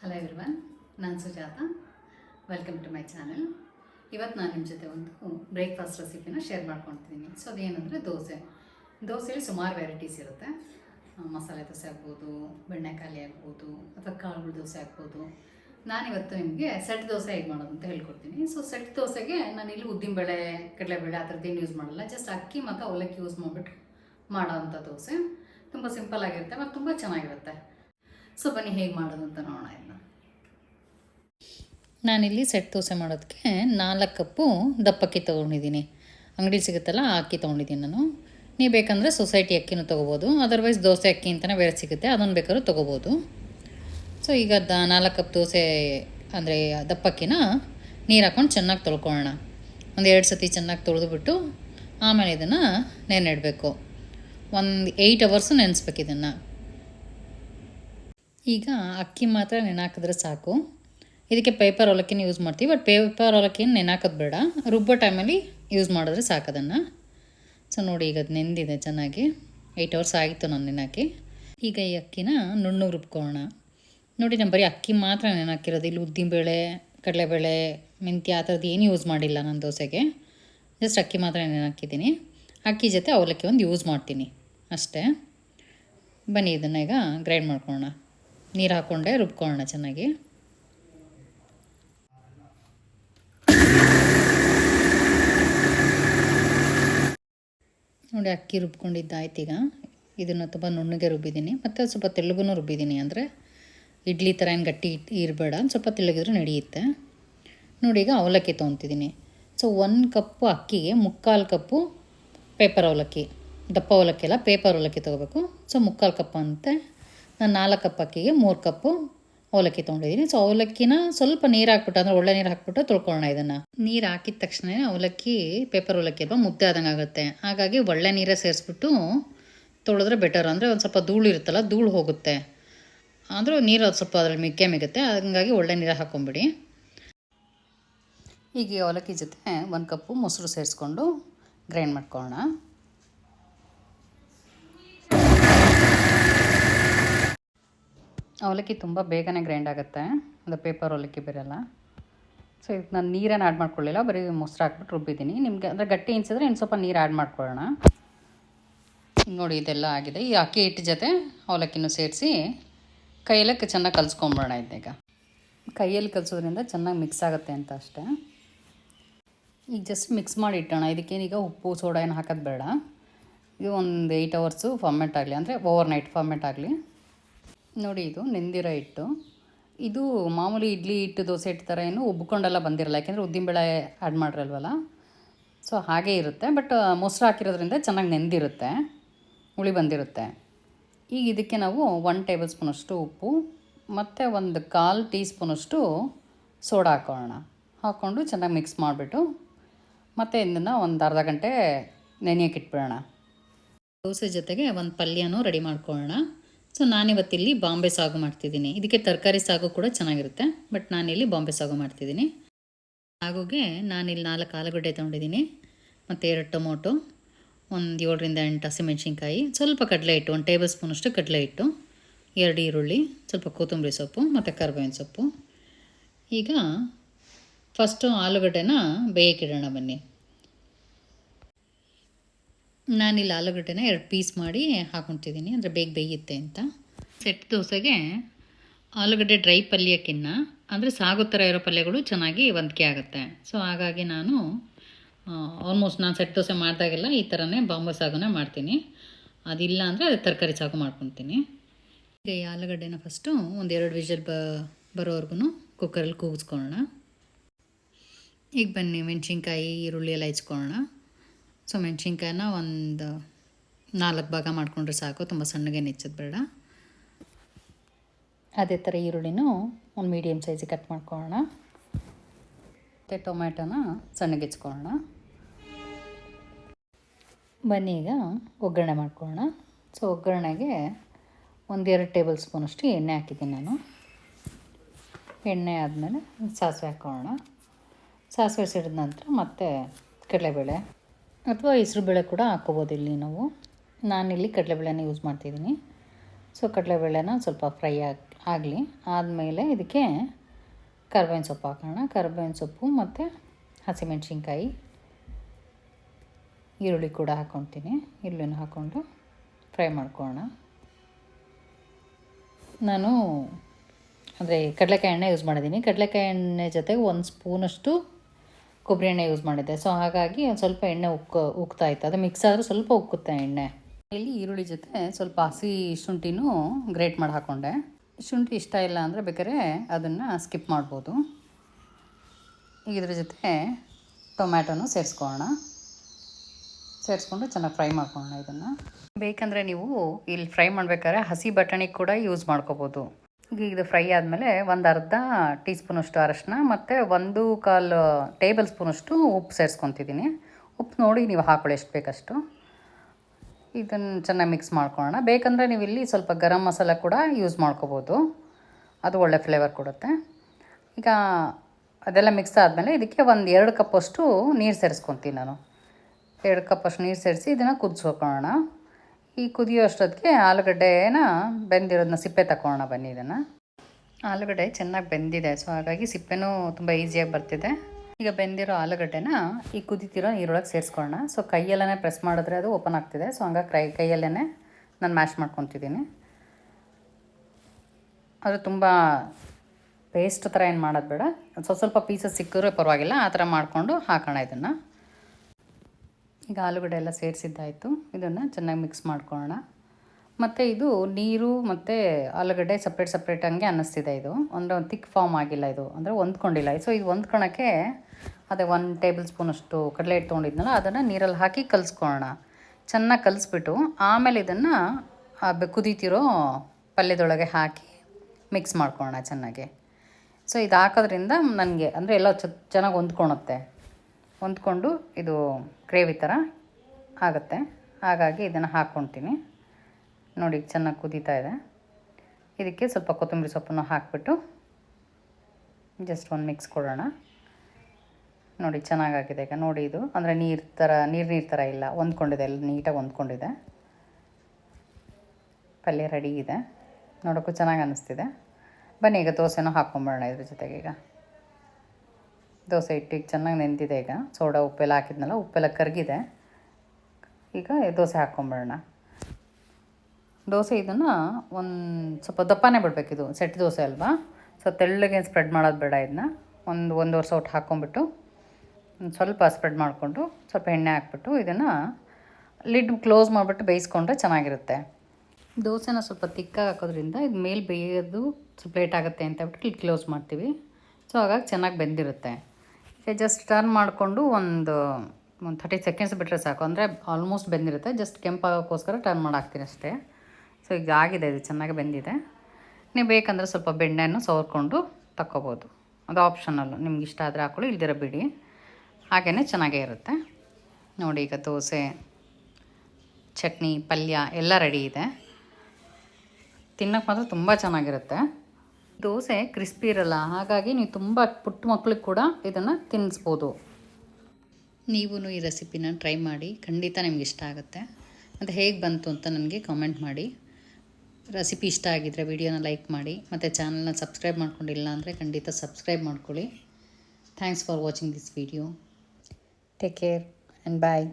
Hello everyone ನಾನು Sujata. Welcome to my channel ಇವತ್ತು ನಾನು ನಿಮ್ಮ ಜೊತೆ ಒಂದು ಬ್ರೇಕ್ಫಾಸ್ಟ್ ರೆಸಿಪಿನ ಶೇರ್ ಮಾಡ್ಕೊಳ್ತೀನಿ ಸೊ ಅದೇನೆಂದರೆ ದೋಸೆ. ದೋಸೆಯಲ್ಲಿ ಸುಮಾರು ವೆರೈಟೀಸ್ ಇರುತ್ತೆ. ಮಸಾಲೆ ದೋಸೆ ಆಗ್ಬೋದು, ಬೆಣ್ಣೆಕಾಲಿ ಆಗ್ಬೋದು, ಅಥವಾ ಕಾಳುಗಳ ದೋಸೆ ಆಗ್ಬೋದು. ನಾನಿವತ್ತು ನಿಮಗೆ ಸೆಟ್ ದೋಸೆ ಹೇಗೆ ಮಾಡೋದು ಅಂತ ಹೇಳ್ಕೊಡ್ತೀನಿ. ಸೊ ಸೆಟ್ ದೋಸೆಗೆ ನಾನು ಇಲ್ಲಿ ಉದ್ದಿನಬೇಳೆ, ಕಡಲೆಬೇಳೆ ಆ ಥರದ್ದೇನು ಯೂಸ್ ಮಾಡಲ್ಲ. ಜಸ್ಟ್ ಅಕ್ಕಿ ಮತ್ತು ಅವಲಕ್ಕಿ ಯೂಸ್ ಮಾಡಿಬಿಟ್ಟು ಮಾಡೋ ಅಂಥ ದೋಸೆ. ತುಂಬ ಸಿಂಪಲ್ ಆಗಿರುತ್ತೆ, ಮತ್ತು ತುಂಬ ಚೆನ್ನಾಗಿರುತ್ತೆ. ಸೊ ಬನ್ನಿ, ಹೇಗೆ ಮಾಡೋದು ಅಂತ ನೋಡೋಣ ಇದನ್ನ ನಾನಿಲ್ಲಿ ಸೆಟ್ ದೋಸೆ ಮಾಡೋದಕ್ಕೆ ನಾಲ್ಕು ಕಪ್ಪು ದಪ್ಪಕ್ಕಿ ತೊಗೊಂಡಿದ್ದೀನಿ. ಅಂಗಡಿ ಸಿಗುತ್ತಲ್ಲ ಅಕ್ಕಿ ತೊಗೊಂಡಿದ್ದೀನಿ ನಾನು. ನೀವು ಬೇಕಂದರೆ ಸೊಸೈಟಿ ಅಕ್ಕಿನೂ ತೊಗೋಬೋದು. ಅದರ್ವೈಸ್ ದೋಸೆ ಅಕ್ಕಿ ಅಂತಲೇ ಬೇರೆ ಸಿಗುತ್ತೆ. ಅದನ್ನು ಬೇಕಾದ್ರೂ ತೊಗೋಬೋದು. ಸೊ ಈಗ ದ ನಾಲ್ಕು ಕಪ್ ದೋಸೆ, ಅಂದರೆ ದಪ್ಪಕ್ಕಿನ ನೀರು ಹಾಕ್ಕೊಂಡು ಚೆನ್ನಾಗಿ ತೊಳ್ಕೊಳ್ಳೋಣ. ಒಂದು ಎರಡು ಸತಿ ಚೆನ್ನಾಗಿ ತೊಳೆದುಬಿಟ್ಟು ಆಮೇಲೆ ಇದನ್ನು ನೆನೆಡಬೇಕು ಒಂದು ಏಯ್ಟ್ ಅವರ್ಸು ನೆನೆಸ್ಬೇಕು ಇದನ್ನು. ಈಗ ಅಕ್ಕಿ ಮಾತ್ರ ನೆನಾಕಿದ್ರೆ ಸಾಕು. ಇದಕ್ಕೆ ಪೇಪರ್ ಅವಲಕ್ಕಿನ ಯೂಸ್ ಮಾಡ್ತೀವಿ ಬಟ್ ಪೇಪರ್ ಅವಲಕ್ಕಿನ ನೆನಾಕೋದು ಬೇಡ. ರುಬ್ಬೋ ಟೈಮಲ್ಲಿ ಯೂಸ್ ಮಾಡಿದ್ರೆ ಸಾಕು ಅದನ್ನು. ಸೊ ನೋಡಿ, ಈಗ ಅದು ನೆಂದಿದೆ ಚೆನ್ನಾಗಿ. ಏಯ್ಟ್ ಅವರ್ಸ್ ಆಗಿತ್ತು ನಾನು ನೆನಾಕಿ. ಈಗ ಈ ಅಕ್ಕಿನ ನುಣ್ಣು ರುಬ್ಕೊಳ್ಳೋಣ. ನೋಡಿ, ನಾನು ಬರೀ ಅಕ್ಕಿ ಮಾತ್ರ ನೆನಾಕಿರೋದು. ಇಲ್ಲಿ ಉದ್ದಿನಬೇಳೆ, ಕಡಲೆಬೇಳೆ, ಮೆಂತ್ಯ ಆ ಥರದ್ದು ಏನು ಯೂಸ್ ಮಾಡಿಲ್ಲ ನಾನು ದೋಸೆಗೆ. ಜಸ್ಟ್ ಅಕ್ಕಿ ಮಾತ್ರ ನೆನಾಕಿದ್ದೀನಿ. ಅಕ್ಕಿ ಜೊತೆ ಅವಲಕ್ಕಿ ಒಂದು ಯೂಸ್ ಮಾಡ್ತೀನಿ. ಅಷ್ಟೇ. ಬನ್ನಿ, ಇದನ್ನು ಈಗ ಗ್ರೈಂಡ್ ಮಾಡ್ಕೊಳ್ಳೋಣ. ನೀರು ಹಾಕ್ಕೊಂಡೆ ರುಬ್ಕೊಳ್ಳೋಣ ಚೆನ್ನಾಗಿ. ನೋಡಿ, ಅಕ್ಕಿ ರುಬ್ಕೊಂಡಿದ್ದಾಯ್ತು ಈಗ. ಇದನ್ನು ತುಂಬ ನುಣ್ಣಗೆ ರುಬ್ಬಿದ್ದೀನಿ. ಮತ್ತು ಸ್ವಲ್ಪ ತೆಳ್ಳಗೂ ರುಬ್ಬಿದ್ದೀನಿ ಅಂದರೆ ಇಡ್ಲಿ ಥರ ಏನು ಗಟ್ಟಿ ಇರಬೇಡ. ಸ್ವಲ್ಪ ತೆಳ್ಳಗಿದ್ರೂ ನಡೆಯುತ್ತೆ. ನೋಡಿ, ಈಗ ಅವಲಕ್ಕಿ ತೊಗೊತಿದ್ದೀನಿ. ಸೊ ಒಂದು ಕಪ್ಪು ಅಕ್ಕಿಗೆ ಮುಕ್ಕಾಲು ಕಪ್ಪು ಪೇಪರ್ ಅವಲಕ್ಕಿ, ದಪ್ಪ ಅವಲಕ್ಕಿ ಅಲ್ಲ ಪೇಪರ್ ಅವಲಕ್ಕಿ ತೊಗೋಬೇಕು. ಸೊ ಮುಕ್ಕಾಲು ಕಪ್ ಅಂತೆ. ನಾನು ನಾಲ್ಕು ಕಪ್ ಅಕ್ಕಿಗೆ ಮೂರು ಕಪ್ಪು ಅವಲಕ್ಕಿ ತೊಗೊಂಡಿದ್ದೀನಿ ಸೊ ಅವಲಕ್ಕಿನ ಸ್ವಲ್ಪ ನೀರು ಹಾಕ್ಬಿಟ್ಟು, ಅಂದರೆ ಒಳ್ಳೆ ನೀರು ಹಾಕ್ಬಿಟ್ಟು ತೊಳ್ಕೊಳ್ಳೋಣ ಇದನ್ನು. ನೀರು ಹಾಕಿದ ತಕ್ಷಣ ಅವಲಕ್ಕಿ ಪೇಪರ್ ಅವಲಕ್ಕಿ ಅಲ್ವಾ ಮುದ್ದೆ ಆದಂಗೆ ಆಗುತ್ತೆ. ಹಾಗಾಗಿ ಒಳ್ಳೆ ನೀರೇ ಸೇರಿಸ್ಬಿಟ್ಟು ತೊಳೆದ್ರೆ ಬೆಟರ್ ಅಂದರೆ ಒಂದು ಸ್ವಲ್ಪ ಧೂಳು ಇರುತ್ತಲ್ಲ, ಧೂಳು ಹೋಗುತ್ತೆ. ಆದರೂ ನೀರು ಅದು ಸ್ವಲ್ಪ ಅದ್ರಲ್ಲಿ ಮಿಕ್ಕೆ ಮಿಗುತ್ತೆ. ಹಂಗಾಗಿ ಒಳ್ಳೆ ನೀರು ಹಾಕ್ಕೊಂಬಿಡಿ ಈಗ ಅವಲಕ್ಕಿ ಜೊತೆ ಒಂದು ಕಪ್ಪು ಮೊಸರು ಸೇರಿಸ್ಕೊಂಡು ಗ್ರೈಂಡ್ ಮಾಡ್ಕೊಳ್ಳೋಣ. ಅವಲಕ್ಕಿ ತುಂಬ ಬೇಗನೆ ಗ್ರೈಂಡ್ ಆಗುತ್ತೆ. ಅದು ಪೇಪರ್ ಅವಲಕ್ಕಿ ಬೇರೆಲ್ಲ. ಸೊ ಇದಕ್ಕೆ ನಾನು ನೀರೇನು ಆ್ಯಡ್ ಮಾಡ್ಕೊಳ್ಳಿಲ್ಲ. ಬರೀ ಮೊಸರು ಹಾಕ್ಬಿಟ್ಟು ರುಬ್ಬಿದ್ದೀನಿ. ನಿಮಗೆ ಅಂದರೆ ಗಟ್ಟಿ ಇನ್ಸಿದ್ರೆ ಇನ್ನು ಸ್ವಲ್ಪ ನೀರು ಆ್ಯಡ್ ಮಾಡ್ಕೊಳ್ಳೋಣ. ನೋಡಿ ಇದೆಲ್ಲ ಆಗಿದೆ. ಈ ಅಕ್ಕಿ ಹಿಟ್ಟು ಜೊತೆ ಅವಲಕ್ಕಿನೂ ಸೇರಿಸಿ ಕೈಯಲ್ಲಕ್ಕೆ ಚೆನ್ನಾಗಿ ಕಲಿಸ್ಕೊಂಬಿಡೋಣ ಇದೀಗ. ಕೈಯಲ್ಲಿ ಕಲಿಸೋದ್ರಿಂದ ಚೆನ್ನಾಗಿ ಮಿಕ್ಸ್ ಆಗುತ್ತೆ ಅಂತ ಅಷ್ಟೇ. ಈಗ ಜಸ್ಟ್ ಮಿಕ್ಸ್ ಮಾಡಿ ಇಟ್ಟೋಣ. ಇದಕ್ಕೇನೀಗ ಉಪ್ಪು, ಸೋಡಾ ಏನು ಹಾಕೋದು ಬೇಡ. ಇದು ಒಂದು ಏಯ್ಟ್ ಅವರ್ಸು ಫಾರ್ಮೆಟ್ ಆಗಲಿ, ಅಂದರೆ ಓವರ್ ನೈಟ್ ಫಾರ್ಮೆಟ್ ಆಗಲಿ. ನೋಡಿ ಇದು ನೆಂದಿರೋ ಹಿಟ್ಟು. ಇದು ಮಾಮೂಲಿ ಇಡ್ಲಿ ಹಿಟ್ಟು, ದೋಸೆ ಹಿಟ್ಟು ಥರ ಏನು ಉಬ್ಕೊಂಡೆಲ್ಲ ಬಂದಿರಲ್ಲ, ಯಾಕೆಂದರೆ ಉದ್ದಿನಬೇಳೆ ಆ್ಯಡ್ ಮಾಡಿರಲ್ವಲ್ಲ. ಸೊ ಹಾಗೇ ಇರುತ್ತೆ ಬಟ್ ಮೊಸರು ಹಾಕಿರೋದ್ರಿಂದ ಚೆನ್ನಾಗಿ ನೆಂದಿರುತ್ತೆ, ಹುಳಿ ಬಂದಿರುತ್ತೆ. ಈಗ ಇದಕ್ಕೆ ನಾವು ಒನ್ ಟೇಬಲ್ ಸ್ಪೂನಷ್ಟು ಉಪ್ಪು, ಮತ್ತು ಒಂದು ಕಾಲು ಟೀ ಸ್ಪೂನಷ್ಟು ಸೋಡಾ ಹಾಕೋಣ. ಹಾಕ್ಕೊಂಡು ಚೆನ್ನಾಗಿ ಮಿಕ್ಸ್ ಮಾಡಿಬಿಟ್ಟು, ಮತ್ತು ಇದನ್ನು ಒಂದು ಅರ್ಧ ಗಂಟೆ ನೆನೆಯೋಕೆ ಇಟ್ಬಿಡೋಣ. ದೋಸೆ ಜೊತೆಗೆ ಒಂದು ಪಲ್ಯನೂ ರೆಡಿ ಮಾಡ್ಕೊಳ್ಳೋಣ. ಸೊ ನಾನಿವತ್ತಿಲ್ಲಿ ಬಾಂಬೆ ಸಾಗು ಮಾಡ್ತಿದ್ದೀನಿ. ಇದಕ್ಕೆ ತರಕಾರಿ ಸಾಗು ಕೂಡ ಚೆನ್ನಾಗಿರುತ್ತೆ ಬಟ್ ನಾನಿಲ್ಲಿ ಬಾಂಬೆ ಸಾಗು ಮಾಡ್ತಿದ್ದೀನಿ. ಸಾಗುಗೆ ನಾನಿಲ್ಲಿ ನಾಲ್ಕು ಆಲೂಗಡ್ಡೆ ತೊಗೊಂಡಿದ್ದೀನಿ, ಮತ್ತು ಎರಡು ಟೊಮೊಟೊ, ಒಂದು ಏಳರಿಂದ ಎಂಟು ಹಸಿಮೆಣ್ಸಿನ್ಕಾಯಿ ಸ್ವಲ್ಪ ಕಡಲೆ ಹಿಟ್ಟು, ಒಂದು ಟೇಬಲ್ ಸ್ಪೂನಷ್ಟು ಕಡಲೆ ಹಿಟ್ಟು, ಎರಡು ಈರುಳ್ಳಿ, ಸ್ವಲ್ಪ ಕೊತ್ತಂಬರಿ ಸೊಪ್ಪು, ಮತ್ತು ಕರ್ಬೇವಿನ ಸೊಪ್ಪು. ಈಗ ಫಸ್ಟು ಆಲೂಗಡ್ಡೆನ ಬೇಯಕ್ಕಿಡೋಣ ಬನ್ನಿ. ನಾನಿಲ್ಲಿ ಆಲೂಗಡ್ಡೆನ ಎರಡು ಪೀಸ್ ಮಾಡಿ ಹಾಕೊತಿದ್ದೀನಿ ಅಂದರೆ ಬೇಗ ಬೇಯುತ್ತೆ ಅಂತ. ಸೆಟ್ ದೋಸೆಗೆ ಆಲೂಗಡ್ಡೆ ಡ್ರೈ ಪಲ್ಯಕ್ಕಿನ್ನ ಅಂದರೆ ಸಾಗು ಥರ ಇರೋ ಪಲ್ಯಗಳು ಚೆನ್ನಾಗಿ ಹೊಂದಿಕೆ ಆಗುತ್ತೆ. ಸೊ ಹಾಗಾಗಿ ನಾನು ಆಲ್ಮೋಸ್ಟ್ ನಾನು ಸೆಟ್ ದೋಸೆ ಮಾಡಿದಾಗೆಲ್ಲ ಈ ಥರನೇ ಬಾಂಬೆ ಸಾಗುನೇ ಮಾಡ್ತೀನಿ. ಅದಿಲ್ಲ ಅಂದರೆ ಅದು ತರಕಾರಿ ಸಾಗು ಮಾಡ್ಕೊತೀನಿ. ಈಗ ಈ ಆಲೂಗಡ್ಡೆನ ಫಸ್ಟು ಎರಡು ವಿಷಲ್ ಬ ಬರೋವರೆಗೂ ಕುಕ್ಕರಲ್ಲಿ ಕೂಗಿಸ್ಕೊಳ್ಳೋಣ ಈಗ ಬನ್ನಿ ಮೆಣಸಿನ್ಕಾಯಿ ಈರುಳ್ಳಿ ಎಲ್ಲ ಹೆಚ್ಕೊಳ್ಳೋಣ ಸೊ ಮೆಣಸಿನ್ಕಾಯನ್ನ ಒಂದು ನಾಲ್ಕು ಭಾಗ ಮಾಡಿಕೊಂಡ್ರೆ ಸಾಕು, ತುಂಬ ಸಣ್ಣಗೆ ನೆಚ್ಚೋದು ಬೇಡ. ಅದೇ ಥರ ಈರುಳ್ಳಿನೂ ಒಂದು ಮೀಡಿಯಮ್ ಸೈಜಿಗೆ ಕಟ್ ಮಾಡ್ಕೊಳ್ಳೋಣ. ಮತ್ತು ಟೊಮ್ಯಾಟೋನ ಸಣ್ಣಗೆ ಹೆಚ್ಕೊಳ್ಳೋಣ. ಬನ್ನಿ ಈಗ ಒಗ್ಗರಣೆ ಮಾಡ್ಕೊಳ್ಳೋಣ. ಸೊ ಒಗ್ಗರಣೆಗೆ ಒಂದೆರಡು ಟೇಬಲ್ ಸ್ಪೂನಷ್ಟು ಎಣ್ಣೆ ಹಾಕಿದ್ದೀನಿ ನಾನು. ಎಣ್ಣೆ ಆದಮೇಲೆ ಸಾಸಿವೆ ಹಾಕ್ಕೊಳ್ಳೋಣ ಸಾಸಿವೆ ಸಿಡಿದ ನಂತರ ಮತ್ತೆ ಕಡಲೆಬೇಳೆ. ಅಥವಾ ಹೆಸ್ರುಬೇಳೆ ಕೂಡ ಹಾಕ್ಕೋಬೋದು ಇಲ್ಲಿ ನಾವು. ನಾನಿಲ್ಲಿ ಕಡಲೆಬೇಳೆನ ಯೂಸ್ ಮಾಡ್ತಿದ್ದೀನಿ. ಸೊ ಕಡಲೆಬೇಳೆನ ಸ್ವಲ್ಪ ಫ್ರೈ ಆಗಿ, ಆಗಲಿ. ಆದಮೇಲೆ ಇದಕ್ಕೆ ಕರ್ಬೇವಿನ ಸೊಪ್ಪು ಹಾಕೋಣ. ಕರ್ಬೇವಿನ ಸೊಪ್ಪು ಮತ್ತು ಹಸಿಮೆಣ್ಸಿನ್ಕಾಯಿ, ಈರುಳ್ಳಿ ಕೂಡ ಹಾಕ್ಕೊತೀನಿ ಈರುಳ್ಳಿನ ಹಾಕ್ಕೊಂಡು ಫ್ರೈ ಮಾಡ್ಕೊಳ್ಳೋಣ. ನಾನು, ಅಂದರೆ ಕಡಲೆಕಾಯಿ ಎಣ್ಣೆ ಯೂಸ್ ಮಾಡಿದ್ದೀನಿ. ಕಡಲೆಕಾಯಿ ಎಣ್ಣೆ ಜೊತೆಗೆ ಒಂದು ಸ್ಪೂನಷ್ಟು ಕೊಬ್ಬರಿ ಎಣ್ಣೆ ಯೂಸ್ ಮಾಡಿದ್ದೆ. ಸೊ ಹಾಗಾಗಿ ಒಂದು ಸ್ವಲ್ಪ ಎಣ್ಣೆ ಉಕ್ಕ, ಉಕ್ತಾ ಇತ್ತು. ಅದು ಮಿಕ್ಸ್ ಆದರೂ ಸ್ವಲ್ಪ ಉಕ್ಕುತ್ತೆ ಎಣ್ಣೆ. ಇಲ್ಲಿ ಈರುಳ್ಳಿ ಜೊತೆ ಸ್ವಲ್ಪ ಹಸಿ ಶುಂಠಿನೂ ಗ್ರೇಟ್ ಮಾಡಿ ಹಾಕ್ಕೊಂಡೆ ಶುಂಠಿ ಇಷ್ಟ ಇಲ್ಲ ಅಂದರೆ ಬೇಕಾದ್ರೆ ಅದನ್ನು ಸ್ಕಿಪ್ ಮಾಡ್ಬೋದು. ಇದ್ರ ಜೊತೆ ಟೊಮ್ಯಾಟೊನು ಸೇರಿಸ್ಕೊಳ್ಳೋಣ. ಸೇರಿಸ್ಕೊಂಡು ಚೆನ್ನಾಗಿ ಫ್ರೈ ಮಾಡ್ಕೊಳ್ಳೋಣ ಇದನ್ನು. ಬೇಕಂದರೆ ನೀವು ಇಲ್ಲಿ ಫ್ರೈ ಮಾಡಬೇಕಾದ್ರೆ ಹಸಿ ಬಟಾಣಿ ಕೂಡ ಯೂಸ್ ಮಾಡ್ಕೋಬೋದು. ಇದು ಫ್ರೈ ಆದಮೇಲೆ ಒಂದು ಅರ್ಧ ಟೀ ಸ್ಪೂನಷ್ಟು ಅರಶಿನ ಮತ್ತು ಒಂದು ಕಾಲು ಟೇಬಲ್ ಸ್ಪೂನಷ್ಟು ಉಪ್ಪು ಸೇರಿಸ್ಕೊತಿದ್ದೀನಿ. ಉಪ್ಪು ನೋಡಿ ನೀವು ಹಾಕೊಳ್ಳಿ ಎಷ್ಟು ಬೇಕಷ್ಟು. ಇದನ್ನು ಚೆನ್ನಾಗಿ ಮಿಕ್ಸ್ ಮಾಡ್ಕೊಳ್ಳೋಣ. ಬೇಕಂದರೆ ನೀವು ಇಲ್ಲಿ ಸ್ವಲ್ಪ ಗರಂ ಮಸಾಲ ಕೂಡ ಯೂಸ್ ಮಾಡ್ಕೋಬೋದು. ಅದು ಒಳ್ಳೆ ಫ್ಲೇವರ್ ಕೊಡುತ್ತೆ. ಈಗ ಅದೆಲ್ಲ ಮಿಕ್ಸ್ ಆದಮೇಲೆ ಇದಕ್ಕೆ ಒಂದು ಎರಡು ಕಪ್ಪಷ್ಟು ನೀರು ಸೇರಿಸ್ಕೊತೀನಿ ನಾನು. ಎರಡು ಕಪ್ಪಷ್ಟು ನೀರು ಸೇರಿಸಿ ಇದನ್ನು ಕುದಿಸ್ಕೊಳ್ಳೋಣ. ಈ ಕುದಿಯೋ ಅಷ್ಟೊತ್ತಿಗೆ ಆಲೂಗಡ್ಡೆನ ಬೆಂದಿರೋದನ್ನ ಸಿಪ್ಪೆ ತಗೊಳ್ಳೋಣ ಬನ್ನಿ ಇದನ್ನು. ಆಲೂಗಡ್ಡೆ ಚೆನ್ನಾಗಿ ಬೆಂದಿದೆ ಸೊ ಹಾಗಾಗಿ ಸಿಪ್ಪೆನೂ ತುಂಬ ಈಸಿಯಾಗಿ ಬರ್ತಿದೆ. ಈಗ ಬೆಂದಿರೋ ಆಲೂಗಡ್ಡೆನ ಈ ಕುದಿತಿರೋ ನೀರೊಳಗೆ ಸೇರಿಸ್ಕೊಳ್ಳೋಣ ಸೊ ಕೈಯಲ್ಲೇ ಪ್ರೆಸ್ ಮಾಡಿದ್ರೆ ಅದು ಓಪನ್ ಆಗ್ತಿದೆ ಸೊ ಹಂಗಾಗಿ ಕೈ ಕೈಯಲ್ಲೇ ನಾನು ಮ್ಯಾಶ್ ಮಾಡ್ಕೊತಿದ್ದೀನಿ. ಅದು ತುಂಬ ಪೇಸ್ಟ್ ಥರ ಏನು ಮಾಡೋದು ಬೇಡ. ಸ್ವಲ್ಪ ಸ್ವಲ್ಪ ಪೀಸಸ್ ಸಿಕ್ಕಿದ್ರೆ ಪರವಾಗಿಲ್ಲ, ಆ ಥರ ಮಾಡಿಕೊಂಡು ಹಾಕೋಣ ಇದನ್ನು. ಈಗ ಆಲೂಗಡ್ಡೆ ಎಲ್ಲ ಸೇರಿಸಿದ್ದಾಯಿತು. ಇದನ್ನು ಚೆನ್ನಾಗಿ ಮಿಕ್ಸ್ ಮಾಡ್ಕೊಳ್ಳೋಣ. ಮತ್ತು ಇದು ನೀರು ಮತ್ತು ಆಲೂಗಡ್ಡೆ ಸಪ್ರೇಟ್ ಸಪ್ರೇಟ್ ಹಂಗೆ ಅನ್ನಿಸ್ತಿದೆ ಇದು. ಅಂದರೆ ಒಂದು ತಿಕ್ ಫಾರ್ಮ್ ಆಗಿಲ್ಲ ಇದು. ಅಂದರೆ ಹೊಂದ್ಕೊಂಡಿಲ್ಲ. ಸೊ ಇದು ಹೊಂದ್ಕೊಳಕ್ಕೆ ಅದೇ ಒಂದು ಟೇಬಲ್ ಸ್ಪೂನಷ್ಟು ಕಡಲೆ ಹಿಟ್ಟು ತೊಗೊಂಡಿದ್ನಲ್ಲ, ಅದನ್ನು ನೀರಲ್ಲಿ ಹಾಕಿ ಕಲಿಸ್ಕೊಳ್ಳೋಣ. ಚೆನ್ನಾಗಿ ಕಲಿಸ್ಬಿಟ್ಟು ಆಮೇಲೆ ಇದನ್ನು ಕುದೀತಿರೋ ಪಲ್ಯದೊಳಗೆ ಹಾಕಿ ಮಿಕ್ಸ್ ಮಾಡ್ಕೊಳ್ಳೋಣ ಚೆನ್ನಾಗಿ. ಸೊ ಇದು ಹಾಕೋದ್ರಿಂದ ನನಗೆ, ಅಂದರೆ ಎಲ್ಲ ಚೆನ್ನಾಗಿ ಹೊಂದ್ಕೊಳುತ್ತೆ ಹೊಂದ್ಕೊಂಡು ಇದು ಗ್ರೇವಿ ಥರ ಆಗುತ್ತೆ. ಹಾಗಾಗಿ ಇದನ್ನು ಹಾಕ್ಕೊತೀನಿ ನೋಡಿ, ಚೆನ್ನಾಗಿ ಕುದೀತಾ ಇದೆ. ಇದಕ್ಕೆ ಸ್ವಲ್ಪ ಕೊತ್ತಂಬರಿ ಸೊಪ್ಪನ್ನು ಹಾಕಿಬಿಟ್ಟು ಜಸ್ಟ್ ಒಂದು ಮಿಕ್ಸ್ ಕೊಡೋಣ. ನೋಡಿ, ಚೆನ್ನಾಗಾಗಿದೆ. ಈಗ ನೋಡಿ ಇದು. ಅಂದರೆ ನೀರು ಥರ ನೀರು ನೀರು ಥರ ಇಲ್ಲ. ಹೊಂದ್ಕೊಂಡಿದೆ. ಎಲ್ಲ ನೀಟಾಗಿ ಹೊಂದ್ಕೊಂಡಿದೆ. ಪಲ್ಯ ರೆಡಿ ಇದೆ. ನೋಡೋಕ್ಕೂ ಚೆನ್ನಾಗಿ ಅನ್ನಿಸ್ತಿದೆ ಬನ್ನಿ, ಈಗ ದೋಸೆನೂ ಹಾಕ್ಕೊಂಬಿಡೋಣ ಇದ್ರ ಜೊತೆಗೆ ಈಗ. ದೋಸೆ ಹಿಟ್ಟಿಗೆ ಚೆನ್ನಾಗಿ ನೆಂದಿದೆ ಈಗ. ಸೋಡಾ ಉಪ್ಪೆಲ್ಲ ಹಾಕಿದ್ನಲ್ಲ, ಉಪ್ಪೆಲ್ಲ ಕರಗಿದೆ. ಈಗ ದೋಸೆ ಹಾಕ್ಕೊಂಬಿಡೋಣ ದೋಸೆ ಇದನ್ನು ಒಂದು ಸ್ವಲ್ಪ ದಪ್ಪನೇ ಬಿಡಬೇಕಿದು ಸೆಟ್ ದೋಸೆ ಅಲ್ವಾ? ಸೊ ತೆಳ್ಳಗೆ ಸ್ಪ್ರೆಡ್ ಮಾಡೋದು ಬೇಡ ಇದನ್ನ ಒಂದು ಒಂದೂವರೆ ಸೌಟ್ ಹಾಕ್ಕೊಂಬಿಟ್ಟು ಸ್ವಲ್ಪ ಸ್ಪ್ರೆಡ್ ಮಾಡಿಕೊಂಡು ಸ್ವಲ್ಪ ಎಣ್ಣೆ ಹಾಕ್ಬಿಟ್ಟು ಇದನ್ನು ಲಿಡ್ ಕ್ಲೋಸ್ ಮಾಡಿಬಿಟ್ಟು ಬೇಯಿಸ್ಕೊಂಡ್ರೆ ಚೆನ್ನಾಗಿರುತ್ತೆ. ದೋಸೆನ ಸ್ವಲ್ಪ ತಿಕ್ಕಾಗಿ ಹಾಕೋದ್ರಿಂದ ಇದು ಮೇಲೆ ಬೇಯೋದು ಸ್ವಲ್ಪ ಲೇಟ್ ಆಗುತ್ತೆ ಅಂತ ಹೇಳ್ಬಿಟ್ಟು ಲಿಡ್ ಕ್ಲೋಸ್ ಮಾಡ್ತೀವಿ. ಸೊ ಹಾಗಾಗಿ ಚೆನ್ನಾಗಿ ಬೆಂದಿರುತ್ತೆ. ಜಸ್ಟ್ ಟರ್ನ್ ಮಾಡಿಕೊಂಡು ಒಂದು ಒಂದು ಥರ್ಟಿ ಸೆಕೆಂಡ್ಸ್ ಬಿಟ್ಟರೆ ಸಾಕು. ಅಂದರೆ ಆಲ್ಮೋಸ್ಟ್ ಬೆಂದಿರುತ್ತೆ. ಜಸ್ಟ್ ಕೆಂಪಾಗೋಕ್ಕೋಸ್ಕರ ಟರ್ನ್ ಮಾಡಾಕ್ತೀನಿ ಅಷ್ಟೇ. ಸೊ ಈಗ ಆಗಿದೆ ಇದು, ಚೆನ್ನಾಗಿ ಬೆಂದಿದೆ. ನೀವು ಬೇಕಂದರೆ ಸ್ವಲ್ಪ ಬೆಣ್ಣೆಯನ್ನು ಸವರ್ಕೊಂಡು ತಕ್ಕೋಬೋದು. ಅದು ಆಪ್ಷನಲ್ಲು ನಿಮ್ಗೆ ಇಷ್ಟ ಆದರೆ ಹಾಕೊಳ್ಳಿ ಇಲ್ದಿರ ಬಿಡಿ. ಹಾಗೇ ಚೆನ್ನಾಗೇ ಇರುತ್ತೆ. ನೋಡಿ, ಈಗ ದೋಸೆ, ಚಟ್ನಿ, ಪಲ್ಯ ಎಲ್ಲ ರೆಡಿ ಇದೆ. ತಿನ್ನೋಕೆ ಮಾತ್ರ ತುಂಬ ಚೆನ್ನಾಗಿರುತ್ತೆ. ದೋಸೆ ಕ್ರಿಸ್ಪಿ ಇರಲ್ಲ. ಹಾಗಾಗಿ ನೀವು ತುಂಬ ಪುಟ್ಟ ಮಕ್ಕಳಿಗೆ ಕೂಡ ಇದನ್ನು ತಿನ್ನಿಸ್ಬೋದು ನೀವು ಈ ರೆಸಿಪಿನ ಟ್ರೈ ಮಾಡಿ, ಖಂಡಿತ ನಿಮ್ಗೆ ಇಷ್ಟ ಆಗುತ್ತೆ. ಮತ್ತು ಹೇಗೆ ಬಂತು ಅಂತ ನನಗೆ ಕಾಮೆಂಟ್ ಮಾಡಿ. ರೆಸಿಪಿ ಇಷ್ಟ ಆಗಿದ್ದರೆ ವಿಡಿಯೋನ ಲೈಕ್ ಮಾಡಿ, ಮತ್ತು ಚಾನಲ್ನ ಸಬ್ಸ್ಕ್ರೈಬ್ ಮಾಡ್ಕೊಂಡಿಲ್ಲ ಅಂದರೆ ಖಂಡಿತ ಸಬ್ಸ್ಕ್ರೈಬ್ ಮಾಡ್ಕೊಳ್ಳಿ. Thanks for watching this video take care and bye